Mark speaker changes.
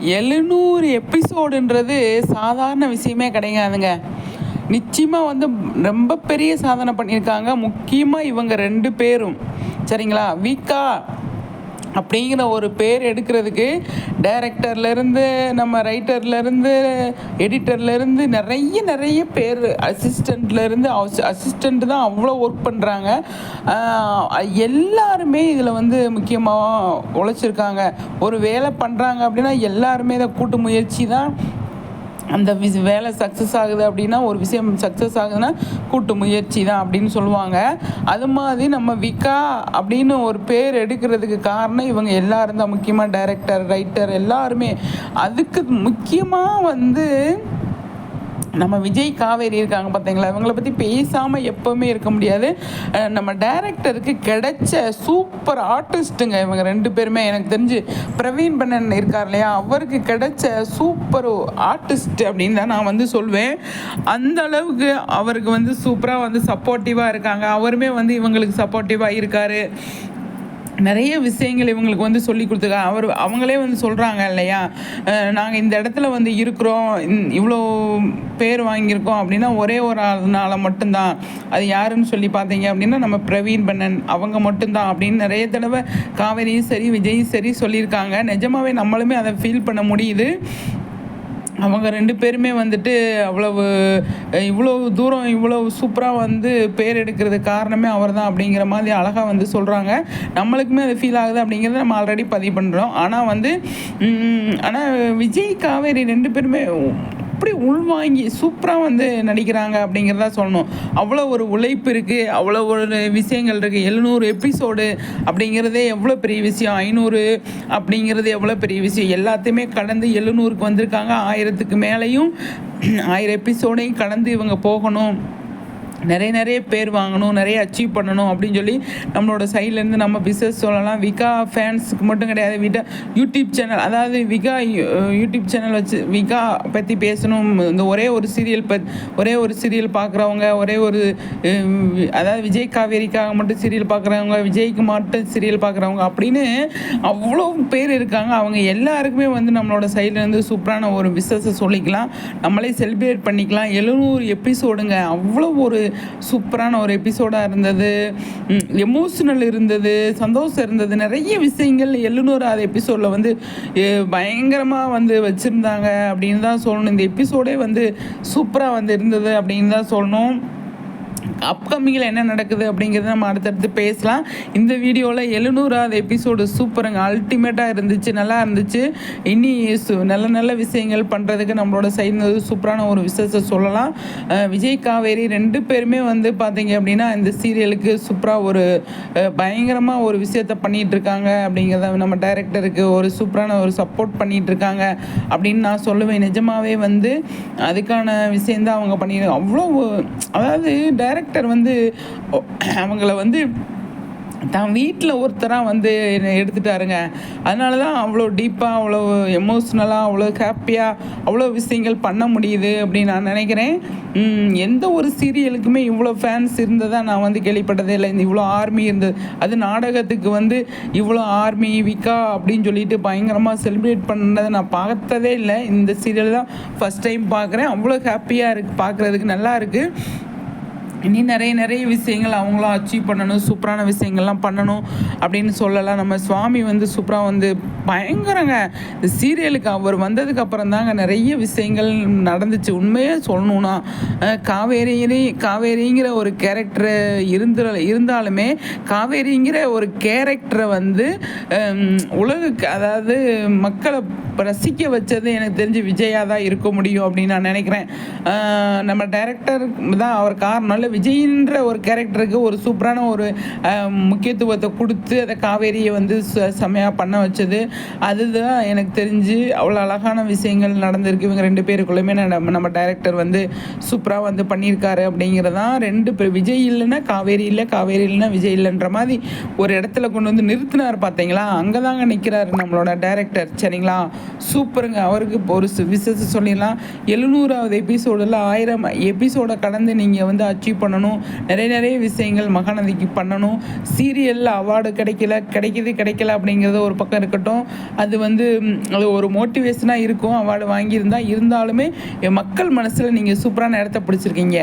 Speaker 1: எழுநூறு எபிசோடுன்றது சாதாரண விஷயமே கிடையாதுங்க. நிச்சயமாக வந்து ரொம்ப பெரிய சாதனை பண்ணியிருக்காங்க. முக்கியமாக இவங்க ரெண்டு பேரும். சரிங்களா? வீக்கா அப்படிங்கிற ஒரு பேர் எடுக்கிறதுக்கு டைரக்டர்லேருந்து நம்ம ரைட்டர்லேருந்து எடிட்டர்லேருந்து நிறைய நிறைய பேர் அசிஸ்டண்ட்லேருந்து அசிஸ்டண்ட் தான் அவ்வளோ ஒர்க் பண்ணுறாங்க எல்லாருமே இதில் வந்து முக்கியமாக உழைச்சிருக்காங்க. ஒரு வேலை பண்ணுறாங்க அப்படின்னா எல்லாருமே இதை கூட்டு முயற்சி தான் அந்த வி வேலை சக்ஸஸ் ஆகுது அப்படின்னா ஒரு விஷயம் சக்ஸஸ் ஆகுதுன்னா கூட்டு முயற்சி தான் அப்படின்னு சொல்லுவாங்க. அது மாதிரி நம்ம விக்கா அப்படின்னு ஒரு பேர் எடுக்கிறதுக்கு காரணம் இவங்க எல்லாரும் தான். முக்கியமாக டைரக்டர் ரைட்டர் எல்லாருமே. அதுக்கு முக்கியமாக வந்து நம்ம விஜய் காவேரி இருக்காங்க பார்த்தீங்களா இவங்களை பற்றி பேசாமல் எப்போவுமே இருக்க முடியாது. நம்ம டேரக்டருக்கு கிடைச்ச சூப்பர் ஆர்டிஸ்ட்டுங்க இவங்க ரெண்டு பேருமே. எனக்கு தெரிஞ்சு பிரவீன் பண்ணன் இருக்கார் இல்லையா? அவருக்கு கிடைச்ச சூப்பர் ஆர்டிஸ்ட் அப்படின்னு தான் நான் வந்து சொல்வேன். அந்த அளவுக்கு அவருக்கு வந்து சூப்பராக வந்து சப்போர்ட்டிவாக இருக்காங்க. அவருமே வந்து இவங்களுக்கு சப்போர்ட்டிவாக இருக்காரு. நிறைய விஷயங்கள் இவங்களுக்கு வந்து சொல்லி கொடுத்துருக்காங்க அவர் அவங்களே வந்து சொல்கிறாங்க இல்லையா? நாங்கள் இந்த இடத்துல வந்து இருக்கிறோம். இவ்வளோ பேர் வாங்கியிருக்கோம் அப்படின்னா ஒரே ஒரு ஆள்னால மட்டும்தான். அது யாருன்னு சொல்லி பார்த்தீங்க அப்படின்னா நம்ம பிரவீன் பண்ணன். அவங்க மட்டும்தான் அப்படின்னு நிறைய தடவை காவேரியும் சரி விஜயும் சரி சொல்லியிருக்காங்க. நிஜமாவே நம்மளுமே அதை ஃபீல் பண்ண முடியுது. அவங்க ரெண்டு பேருமே வந்துட்டு அவ்வளவு இவ்வளோ இவ்வளவு தூரம் இவ்வளவு சூப்பராக வந்து பேர் எடுக்கிறதுக்கு காரணமே அவர் தான் அப்படிங்கிற மாதிரி அழகாக வந்து சொல்கிறாங்க நம்மளுக்குமே அது ஃபீல் ஆகுது அப்படிங்கிறத நம்ம ஆல்ரெடி பதிவு பண்ணுறோம் ஆனால் வந்து ஆனால் விஜய் காவேரி ரெண்டு பேருமே அப்படி உள்வாங்கி சூப்பராக வந்து நடிக்கிறாங்க அப்படிங்கிறதா சொல்லணும். அவ்வளோ ஒரு உழைப்பு இருக்குது அவ்வளோ ஒரு விஷயங்கள் இருக்குது எழுநூறு எபிசோடு அப்படிங்கிறதே எவ்வளோ பெரிய விஷயம்? ஐநூறு அப்படிங்கிறது எவ்வளோ பெரிய விஷயம்? எல்லாத்தையுமே கடந்து எழுநூறுக்கு வந்திருக்காங்க. ஆயிரத்துக்கு மேலேயும் ஆயிரம் எபிசோடையும் கடந்து இவங்க போகணும். நிறைய நிறைய பேர் வாங்கணும் நிறைய அச்சீவ் பண்ணணும் அப்படின்னு சொல்லி நம்மளோட சைட்லேருந்து நம்ம பிஸ்னஸ் சொல்லலாம். விகா ஃபேன்ஸுக்கு மட்டும் கிடையாது விட்டா யூடியூப் சேனல் அதாவது விகா யூ- யூடியூப் சேனல் வச்சு விகா பற்றி பேசணும். இந்த ஒரே ஒரு சீரியல் பத் ஒரே ஒரு சீரியல் பார்க்குறவங்க ஒரே ஒரு அதாவது விஜய் காவேரிக்காக மட்டும் சீரியல் பார்க்குறவங்க விஜய்க்கு மட்டும் சீரியல் பார்க்குறவங்க அப்படின்னு அவ்வளோ பேர் இருக்காங்க. அவங்க எல்லாருக்குமே வந்து நம்மளோட சைட்லேருந்து சூப்பரான ஒரு பிஸ்னஸை சொல்லிக்கலாம். நம்மளே செலிப்ரேட் பண்ணிக்கலாம். எழுநூறு எபிசோடுங்க அவ்வளோ ஒரு சூப்பரான ஒரு எபிசோடாக இருந்தது. எமோஷ்னல் இருந்தது சந்தோஷம் இருந்தது. நிறைய விஷயங்கள் எழுநூறாவது எபிசோடில் வந்து பயங்கரமாக வந்து வச்சுருந்தாங்க அப்படின்னு தான் சொல்லணும். இந்த எபிசோடே வந்து சூப்பராக வந்து இருந்தது அப்படின்னு தான் சொல்லணும். அப்கமிங்கில் என்ன நடக்குது அப்படிங்கிறத நம்ம அடுத்தடுத்து பேசலாம். இந்த வீடியோவில் எழுநூறாவது எபிசோடு சூப்பருங்க. அல்டிமேட்டாக இருந்துச்சு நல்லா இருந்துச்சு. இனி சு நல்ல நல்ல விஷயங்கள் பண்ணுறதுக்கு நம்மளோட சைடு சூப்பரான ஒரு விஷயத்தை சொல்லலாம். விஜய் காவேரி ரெண்டு பேருமே வந்து பார்த்தீங்க அப்படின்னா இந்த சீரியலுக்கு சூப்பராக ஒரு பயங்கரமாக ஒரு விஷயத்த பண்ணிகிட்டு இருக்காங்க அப்படிங்கிறத நம்ம டைரக்டருக்கு ஒரு சூப்பரான ஒரு சப்போர்ட் பண்ணிகிட்டு இருக்காங்க அப்படின்னு நான் சொல்லுவேன். நிஜமாகவே வந்து அதுக்கான விஷயந்தான் அவங்க பண்ணி அவ்வளோ அதாவது டைரக்டர் வந்து அவங்கள வந்து தான் வீட்டில் ஒருத்தராக வந்து என்னை எடுத்துட்டாருங்க. அதனால தான் அவ்வளோ டீப்பாக அவ்வளோ எமோஷ்னலாக அவ்வளோ ஹாப்பியாக அவ்வளோ விஷயங்கள் பண்ண முடியுது அப்படின்னு நான் நினைக்கிறேன். எந்த ஒரு சீரியலுக்குமே இவ்வளோ ஃபேன்ஸ் இருந்ததாக நான் வந்து கேள்விப்பட்டதே இல்லை. இந்த இவ்வளோ ஆர்மி இருந்தது. அது நாடகத்துக்கு வந்து இவ்வளோ ஆர்மி விக்கா அப்படின்னு சொல்லிட்டு பயங்கரமாக செலிப்ரேட் பண்ணதை நான் பார்த்ததே இல்லை. இந்த சீரியல் தான் ஃபஸ்ட் டைம் பார்க்குறேன். அவ்வளோ ஹாப்பியாக இருக்குது பார்க்குறதுக்கு நல்லா இருக்குது இனி நிறைய நிறைய விஷயங்கள் அவங்களும் அச்சீவ் பண்ணணும் சூப்பரான விஷயங்கள்லாம் பண்ணணும் அப்படின்னு சொல்லலாம். நம்ம சுவாமி வந்து சூப்பராக வந்து பயங்கரங்க. இந்த சீரியலுக்கு அவர் வந்ததுக்கு அப்புறம் தாங்க நிறைய விஷயங்கள் நடந்துச்சு. உண்மையே சொல்லணும்னா காவேரி காவேரிங்கிற ஒரு கேரக்டர் இருந்த இருந்தாலுமே காவேரிங்கிற ஒரு கேரக்டரை வந்து உலகுக்கு அதாவது மக்களை ரசிக்க வச்சது எனக்கு தெரிஞ்சு விஜயா தான் இருக்க முடியும் அப்படின்னு நான் நினைக்கிறேன். நம்ம டைரக்டர் தான் அவர் காரணம். இல்லை விஜயின்ற ஒரு கேரக்டருக்கு ஒரு சூப்பரான ஒரு முக்கியத்துவத்தை கொடுத்து அதை காவேரியை வந்து ச- செமையாக பண்ண வச்சது. அதுதான் எனக்கு தெரிஞ்சு அவ்வளோ அழகான விஷயங்கள் நடந்திருக்கு. இவங்க ரெண்டு பேருக்குள்ளேயுமே நம்ம நம்ம டைரக்டர் வந்து சூப்பராக வந்து பண்ணியிருக்காரு அப்படிங்கிறதான் ரெண்டு பேர் விஜய் இல்லைன்னா காவேரி இல்லை காவேரி இல்லைன்னா விஜய் இல்லைன்ற மாதிரி ஒரு இடத்துல கொண்டு வந்து நிறுத்தினார் பார்த்தீங்களா? அங்கே தாங்க நிற்கிறாரு நம்மளோட டைரக்டர் சரிங்களா? சூப்பருங்க. அவருக்கு இப்போ ஒரு விசேஷம் சொல்லிடலாம். எழுநூறாவது எபிசோடில் ஆயிரம் எபிசோடை கடந்து நீங்கள் வந்து அச்சீவ் பண்ணணும். நிறைய நிறைய விஷயங்கள் மகாநதிக்கு பண்ணணும். சீரியலில் அவார்டு கிடைக்கல கிடைக்கிது கிடைக்கல அப்படிங்கிறது ஒரு பக்கம் இருக்கட்டும். அது வந்து அது ஒரு மோட்டிவேஷனாக இருக்கும். அவார்டு வாங்கியிருந்தால் இருந்தாலுமே மக்கள் மனசில் நீங்கள் சூப்பரான இடத்த பிடிச்சிருக்கீங்க.